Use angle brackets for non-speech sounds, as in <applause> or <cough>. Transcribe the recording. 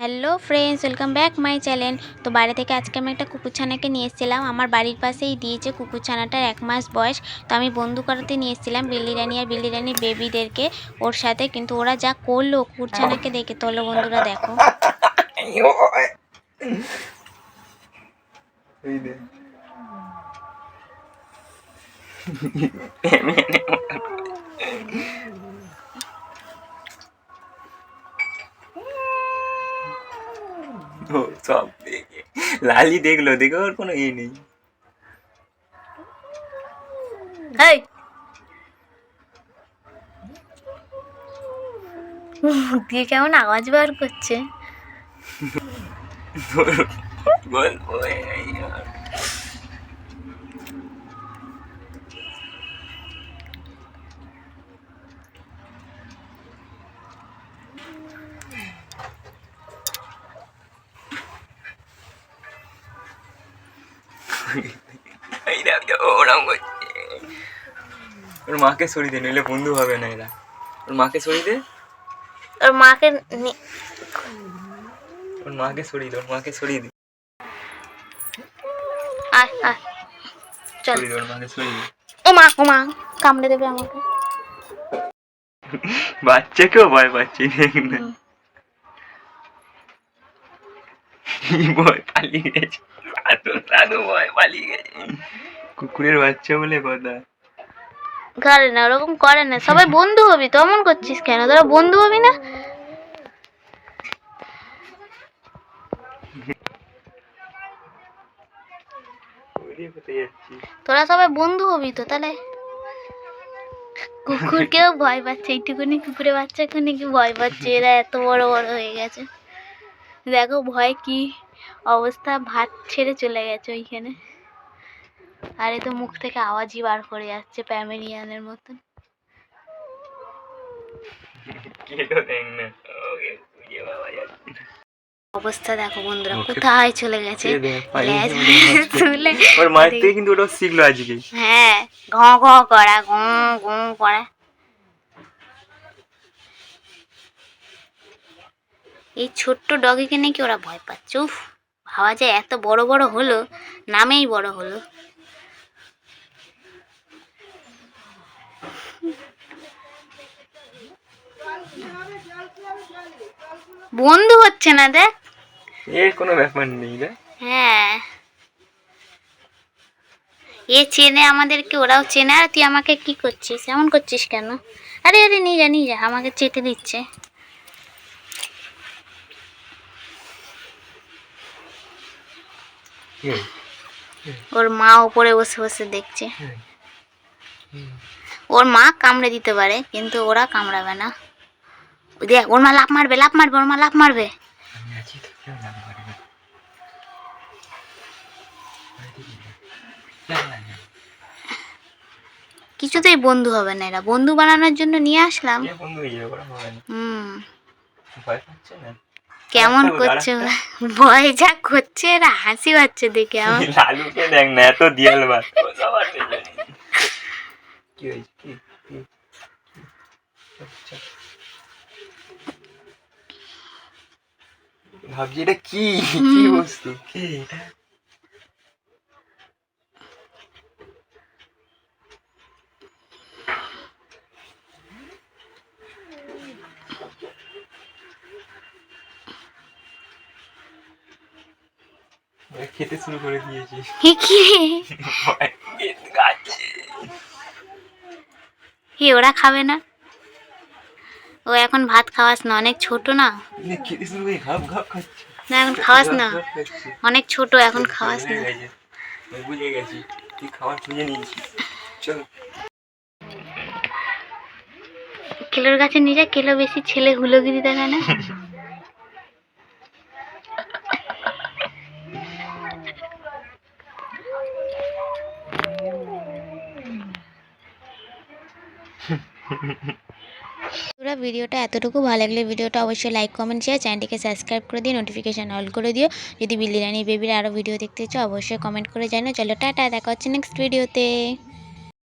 Hello friends welcome back my channel. তো বাড়ি থেকে আজকে আমি একটা কুকুরছানাকে নিয়ে এসেছিলাম। আমার বাড়ির পাশেই দিয়েছে কুকুরছানাটার এক মাস বয়স তো আমি বন্ধু করাতে নিয়ে এসেছিলাম বিল্লি রানি আর বিল্লি রানির বেবিদেরকে ওর সাথে। কিন্তু ওরা যা করল কুকুরছানাকে দেখে তোলো বন্ধুরা দেখো। এই <laughs> সব দেখে লালি দেখল দেখে ওর কোনো ইয়ে নেই। হেই! দিয়ে কেমন আওয়াজ বার করছে? <laughs> ওরম করছে। ওর মাকে সরিয়ে দে নইলে বন্ধু হবে না এরা। ওর মাকে সরিয়ে দে। ওর মাকে ওর মাকে সরিয়ে দে ওর মাকে সরিয়ে দে। আয় আয়। চল। ওর মাকে সরিয়ে দে। ও মা ও মা কামড়ে দেবে আমাকে। বাচ্চাকেও ভয় পাচ্ছি না। ভয় পালিয়ে গেছে। কুকুরের বাচ্চা বলে কথা। করে না, ওরকম করে না। সবাই বন্ধু হবি করছিস কেন? তোরা বন্ধু হবি না? তোরা সবাই বন্ধু হবি তো, তাহলে? কুকুরকেও ভয় পাচ্ছে, এইটুকুনি কুকুরের বাচ্চাকে নাকি ভয় পাচ্ছে, এরা এত বড় বড় হয়ে গেছে। দেখো ভয় কি? অবস্থা ভাত ছেড়ে চলে গেছে ওইখানে। আর এ তো মুখ থেকে আওয়াজই বার করে যাচ্ছে প্যামেরিয়ানের মতন। অবস্থা দেখো বন্ধুরা কোথায় চলে গেছে? তুলে। <laughs> ওর মায়ের থেকে কিন্তু ওটা শিখলো আজকে। হ্যাঁ ঘ ঘ করা ঘ ঘ করা এই ছোট্ট ডগিকে নাকি ওরা ভয় পাচ্ছে উফ। ভাবা যায় এত বড় বড় হলো নামেই বড় হলো। বন্ধু হচ্ছে না দেখ। এর কোনো ব্যাপার নেই হ্যাঁ। এ চেনে আমাদেরকে ওরাও চেনে আর তুই আমাকে কি করছিস? এমন করছিস কেন? আরে আরে নিয়ে যা নিয়ে যা আমাকে চেটে দিচ্ছে। ওর মা ওপরে বসে বসে দেখছে। ওর মা কামড়ে দিতে পারে কিন্তু ওরা কামড়াবে না। দেখ ওর মা লাফ মারবে লাফ মারবে ওর মা লাফ মারবে। কিছুতেই বন্ধু হবে না এরা। বন্ধু বানানোর জন্য নিয়ে আসলাম। হুম? কেমন করছে? ভয় যা করছে এরা হাসি পাচ্ছে দেখে <laughs> আমার। লালুকে দেখ না এত দিয়াল। কি হয়েছে? আচ্ছা। ভাবছি এটা কি? কি বস্তু? কি? খেতে শুরু করে দিয়েছি হে? গাছে ওরা খাবে না ও এখন ভাত খাওয়াস না, অনেক ছোট না না, এখন খাওয়াস না। অনেক ছোট, এখন খাওয়াস না গেছি। গেছি কেলোর কাছে নিয়ে যা, কেলো বেশি ছেলে হুলোগিরি দেখায় না পুরো ভিডিওটা এতটুকু ভালো লাগলে ভিডিওটা অবশ্যই লাইক কমেন্ট শেয়ার চ্যানেলটিকে সাবস্ক্রাইব করে দিয়ে নোটিফিকেশান অল করে দিও। যদি বিল্লি রানি বেবির আরও ভিডিও দেখতে চাও, অবশ্যই কমেন্ট করে জানো চলো, টাটা, দেখা হচ্ছে নেক্সট ভিডিওতে